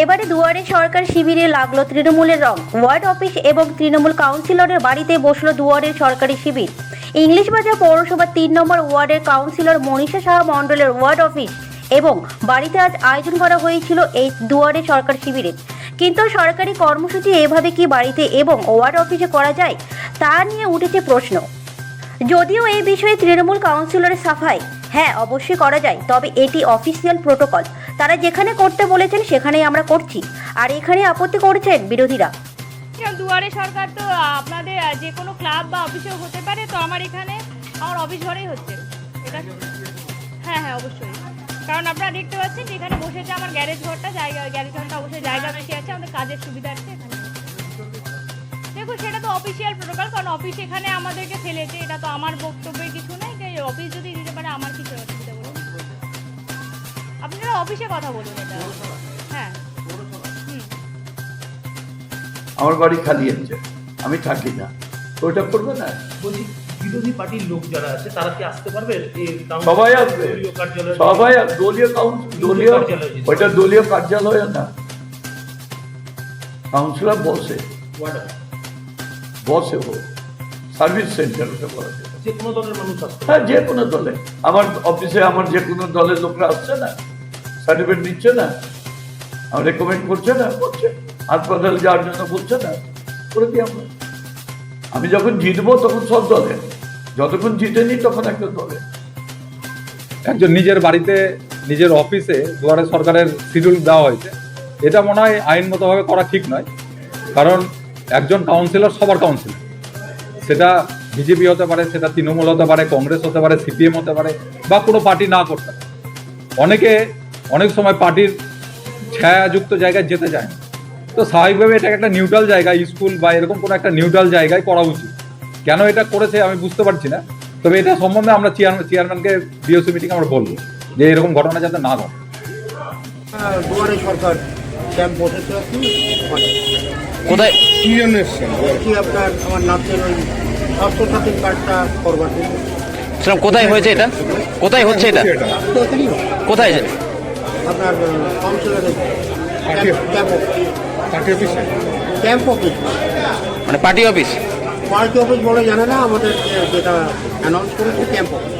এবারে দুয়ারে সরকার শিবিরে লাগল তৃণমূলের রং। ওয়ার্ড অফিস এবং তৃণমূল কাউন্সিলরের বাড়িতে বসল দুয়ারের সরকারি শিবির। ইংলিশ বাজার পৌরসভার তিন নম্বর ওয়ার্ডের কাউন্সিলর মনীষা সাহা মণ্ডলের ওয়ার্ড অফিস এবং বাড়িতে আজ আয়োজন করা হয়েছিল এই দুয়ারে সরকার শিবিরের কিন্তু সরকারি কর্মসূচি এভাবে কি বাড়িতে এবং ওয়ার্ড অফিসে করা যায়, তা নিয়ে উঠেছে প্রশ্ন। যদিও এই বিষয়ে তৃণমূল কাউন্সিলরের সাফাই হ্যাঁ অবশ্যই করা যায়, তবে এটি অফিসিয়াল প্রোটোকল। তারা যেখানে করতে বলেছেন সেখানেই আমরা করছি। আর এখানে আপত্তি করেছেন বিরোধীরা। দুয়ারে সরকার তো আপনাদের যে কোনো ক্লাব বা অফিসেও হতে পারে, তো আমার এখানে আমার অফিস ঘরেই হচ্ছে। এটা হ্যাঁ হ্যাঁ অবশ্যই। কারণ আপনারা দেখতে পাচ্ছেন এখানে বসেছে আমার গ্যারেজ ঘরটা, জায়গা গ্যারেজ ঘরটা অবশ্যই জায়গা বেশি আছে, আমাদের কাজের সুবিধা আছে এখানে। দেখুন, সেটা তো অফিসিয়াল প্রোটোকল কারণ অফিস এখানে আমাদেরকে ফেলেছে, এটা তো আমার বক্তব্যের কিছু নেই অফিস যদি দিতে পারে অফিসে কথা বলুন এটা। হ্যাঁ। হুম। আমার বাড়ি খালি আছে আমি থাকি না। ওটা করবে না? বলছি বিরোধী পার্টির লোক যারা আছে তারা কি আসতে পারবে? সবাই আসবে। সবাই দলীয় কাউন্সিল দলীয় ওইটা দলীয় কার্যালয় না। কাউন্সিলর বসে। বসে ও সার্ভিস সেন্টার ওটা বলা যে কোনো দলের মানুষ পারে হ্যাঁ যে কোনো দলে। আমার অফিসে আমার যে কোনো দলের লোকরা আসছে না সার্টিফিকেট নিচ্ছে না। আমার রেকমেন্ড করছে না, করছে। হাসপাতাল যাওয়ার জন্য বলছে না, করে দিই আমরা। আমি যখন জিতবো তখন সব দলে। যতক্ষণ জিতেনি তখন একটা দলে। একজন নিজের বাড়িতে, নিজের অফিসে, দুয়ারে সরকারের শিডিউল দেওয়া হয়েছে। এটা মনে হয় আইনগতভাবে করা ঠিক নয়। কারণ একজন কাউন্সিলর সবার কাউন্সিলর সেটা বিজেপি হতে পারে, সেটা তৃণমূল হতে পারে, কংগ্রেস হতে পারে, সিপিএম হতে পারে, বা কোনো পার্টি না করতে পারে। অনেকে অনেক সময় পার্টির ছায়াযুক্ত জায়গায় যেতে চায় না। তো স্বাভাবিকভাবে এটা একটা নিউট্রাল জায়গা স্কুল বা এরকম কোনো একটা নিউট্রাল জায়গায় করা উচিত। কেন এটা করেছে আমি বুঝতে পারছি না তবে এটা সম্বন্ধে আমরা চেয়ারম্যান চেয়ারম্যানকে ডিওসি মিটিং আমরা বলব যে এরকম ঘটনা যাতে না ঘটে। দুয়ারে সরকার ক্যাম্প বসেছে। কোথায়? কি জন্য এসছেন? কি আপনার আমার নাচের ওই স্বাস্থ্যসাথীর কার্ডটা করবার জন্য? কোথায় হয়েছে এটা? কোথায় হচ্ছে এটা? কোথায়? আপনার কাউন্সিলরের ক্যাম্প পার্টি অফিসে ক্যাম্প অফিস মানে পার্টি অফিস পার্টি অফিস বলে জানে না আমাদের যেটা অ্যানাউন্স করেছে ক্যাম্প অফিস